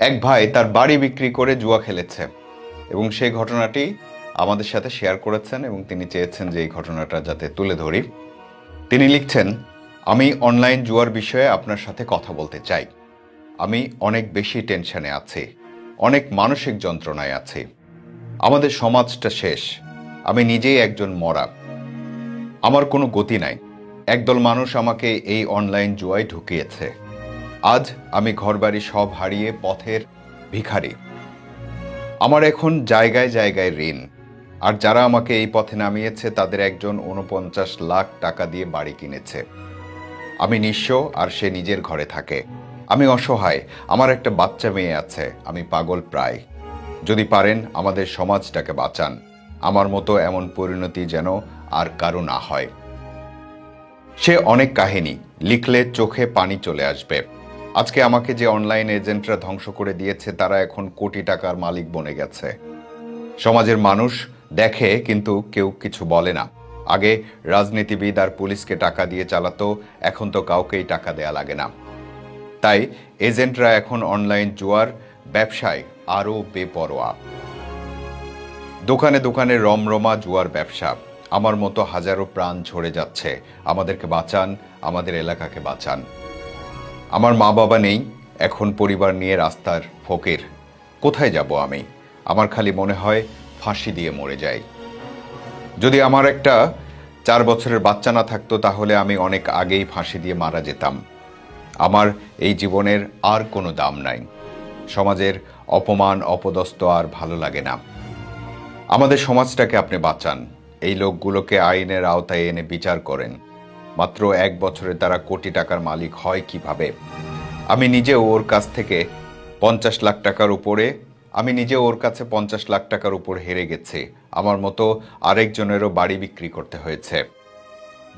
এক ভাই তার বাড়ি বিক্রি করে জুয়া খেলেছে এবং সেই ঘটনাটি আমাদের সাথে শেয়ার করেছেন এবং তিনি চেয়েছেন যে এই ঘটনাটা যাতে তুলে ধরি। তিনি লিখছেন, আমি অনলাইন জুয়ার বিষয়ে আপনার সাথে কথা বলতে চাই। আমি অনেক বেশি টেনশনে আছি, অনেক মানসিক যন্ত্রণায় আছি। আমাদের সমাজটা শেষ, আমি নিজেই একজন মরা। আমার কোনো গতি নাই। একদল মানুষ আমাকে এই অনলাইন জুয়ায় ঢুকিয়েছে। আজ আমি ঘরবাড়ি সব হারিয়ে পথের ভিখারি। আমার এখন জায়গায় জায়গায় ঋণ। আর যারা আমাকে এই পথে নামিয়েছে, তাদের একজন উনপঞ্চাশ লাখ টাকা দিয়ে বাড়ি কিনেছে। আমি নিঃস্ব আর সে নিজের ঘরে থাকে। আমি অসহায়, আমার একটা বাচ্চা মেয়ে আছে, আমি পাগল প্রায়। যদি পারেন আমাদের সমাজটাকে বাঁচান। আমার মতো এমন পরিণতি যেন আর কারও না হয়। সে অনেক কাহিনী, লিখলে চোখে পানি চলে আসবে। আজকে আমাকে যে অনলাইন এজেন্টরা ধ্বংস করে দিয়েছে, তারা এখন কোটি টাকার মালিক বনে গেছে। সমাজের মানুষ দেখে, কিন্তু কেউ কিছু বলে না। আগে রাজনীতিবিদ আর পুলিশকে টাকা দিয়ে চালাতো, এখন তো কাউকেই টাকা দেয়া লাগে না। তাই এজেন্টরা এখন অনলাইন জুয়ার ব্যবসায় আরও বেপরোয়া। দোকানে দোকানে রমরমা জুয়ার ব্যবসা। আমার মতো হাজারো প্রাণ ঝরে যাচ্ছে। আমাদেরকে বাঁচান, আমাদের এলাকাকে বাঁচান। আমার মা বাবা নেই, এখন পরিবার নিয়ে রাস্তার ফকির। কোথায় যাব আমি? আমার খালি মনে হয় ফাঁসি দিয়ে মরে যাই। যদি আমার একটা চার বছরের বাচ্চা না থাকতো, তাহলে আমি অনেক আগেই ফাঁসি দিয়ে মারা যেতাম। আমার এই জীবনের আর কোনো দাম নাই। সমাজের অপমান, অপদস্থ আর ভালো লাগে না। আমাদের সমাজটাকে আপনি বাঁচান। এই লোকগুলোকে আইনের আওতায় এনে বিচার করেন। মাত্র এক বছরে তারা কোটি টাকার মালিক হয় কীভাবে? আমি নিজে ওর কাছ থেকে পঞ্চাশ লাখ টাকার উপরে, আমি নিজে ওর কাছে পঞ্চাশ লাখ টাকার উপর হেরে গেছি। আমার মতো আরেকজনেরও বাড়ি বিক্রি করতে হয়েছে।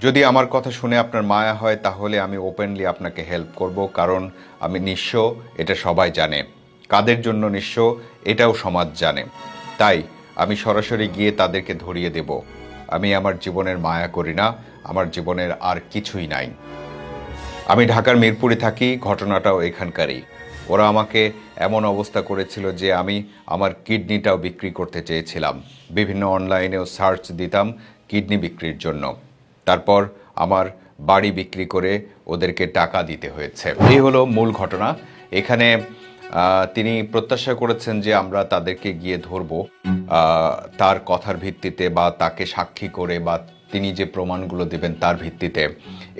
যদি আমার কথা শুনে আপনার মায়া হয়, তাহলে আমি ওপেনলি আপনাকে হেল্প করব, কারণ আমি নিঃস্ব, এটা সবাই জানে। কাদের জন্য নিঃস্ব, এটাও সমাজ জানে। তাই আমি সরাসরি গিয়ে তাদেরকে ধরিয়ে দেব। আমি আমার জীবনের মায়া করি না, আমার জীবনের আর কিছুই নাই। আমি ঢাকার মিরপুরে থাকি, ঘটনাটাও এখানকারই। ওরা আমাকে এমন অবস্থা করেছিল যে আমি আমার কিডনিটাও বিক্রি করতে চেয়েছিলাম। বিভিন্ন অনলাইনেও সার্চ দিতাম কিডনি বিক্রির জন্য। তারপর আমার বাড়ি বিক্রি করে ওদেরকে টাকা দিতে হয়েছে। এই হলো মূল ঘটনা। এখানে তিনি প্রত্যাশা করেছেন যে আমরা তাদেরকে গিয়ে ধরবো। তার কথার ভিত্তিতে বা তাকে সাক্ষী করে বা তিনি যে প্রমাণগুলো দেবেন তার ভিত্তিতে।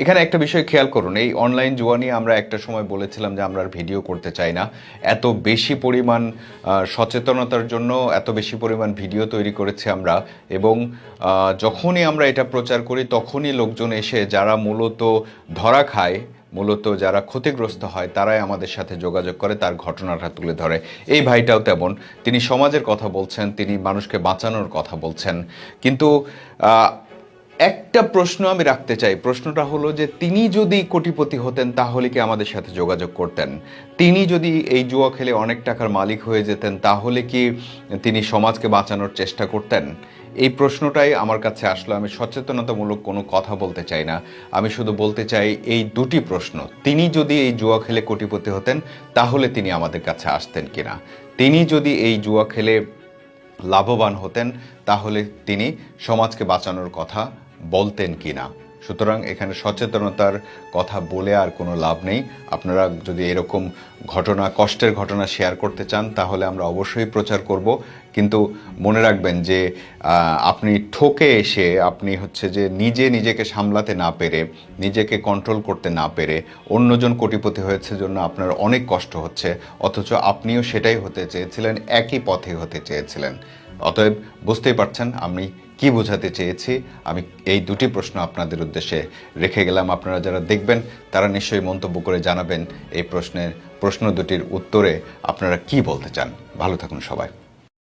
এখানে একটা বিষয় খেয়াল করুন, এই অনলাইন জুয়া নিয়ে আমরা একটা সময় বলেছিলাম যে আমরা আর ভিডিও করতে চাই না। এত বেশি পরিমাণ সচেতনতার জন্য এত বেশি পরিমাণ ভিডিও তৈরি করেছি আমরা এবং যখনই আমরা এটা প্রচার করি তখনই লোকজন এসে যারা মূলত ধরা খায় মূলত যারা ক্ষতিগ্রস্ত হয়, তারাই আমাদের সাথে যোগাযোগ করে, তার ঘটনাটা তুলে ধরে। এই ভাইটাও তেমন। তিনি সমাজের কথা বলছেন, তিনি মানুষকে বাঁচানোর কথা বলছেন। কিন্তু একটা প্রশ্ন আমি রাখতে চাই। প্রশ্নটা হলো যে, তিনি যদি কোটিপতি হতেন, তাহলে কি আমাদের সাথে যোগাযোগ করতেন? তিনি যদি এই জুয়া খেলে অনেক টাকার মালিক হয়ে যেতেন, তাহলে কি তিনি সমাজকে বাঁচানোর চেষ্টা করতেন? এই প্রশ্নটাই আমার কাছে আসলো। আমি সচেতনতামূলক কোনো কথা বলতে চাই না। আমি শুধু বলতে চাই, এই দুটি প্রশ্ন। তিনি যদি এই জুয়া খেলে কোটিপতি হতেন, তাহলে তিনি আমাদের কাছে আসতেন কিনা? তিনি যদি এই জুয়া খেলে লাভবান হতেন তাহলে তিনি সমাজকে বাঁচানোর কথা বলতেন কিনা? সুতরাং এখানে সচেতনতার কথা বলে আর কোনো লাভ নেই। আপনারা যদি এরকম ঘটনা, কষ্টের ঘটনা শেয়ার করতে চান, তাহলে আমরা অবশ্যই প্রচার করব। কিন্তু মনে রাখবেন যে আপনি ঠকে এসে, আপনি হচ্ছে যে নিজে নিজেকে সামলাতে না পেরে, নিজেকে কন্ট্রোল করতে না পেরে, অন্যজন কোটিপতি হয়েছে জন্য আপনার অনেক কষ্ট হচ্ছে, অথচ আপনিও সেটাই হতে চেয়েছিলেন, একই পথে হতে চেয়েছিলেন। অতএব বুঝতেই পারছেন আমি কি বোঝাতে চেয়েছি। আমি এই দুটি প্রশ্ন আপনাদের উদ্দেশ্যে রেখে গেলাম। আপনারা যারা দেখবেন, তারা নিশ্চয়ই মন্তব্য করে জানাবেন এই প্রশ্নের, প্রশ্ন দুটির উত্তরে আপনারা কি বলতে চান। ভালো থাকুন সবাই।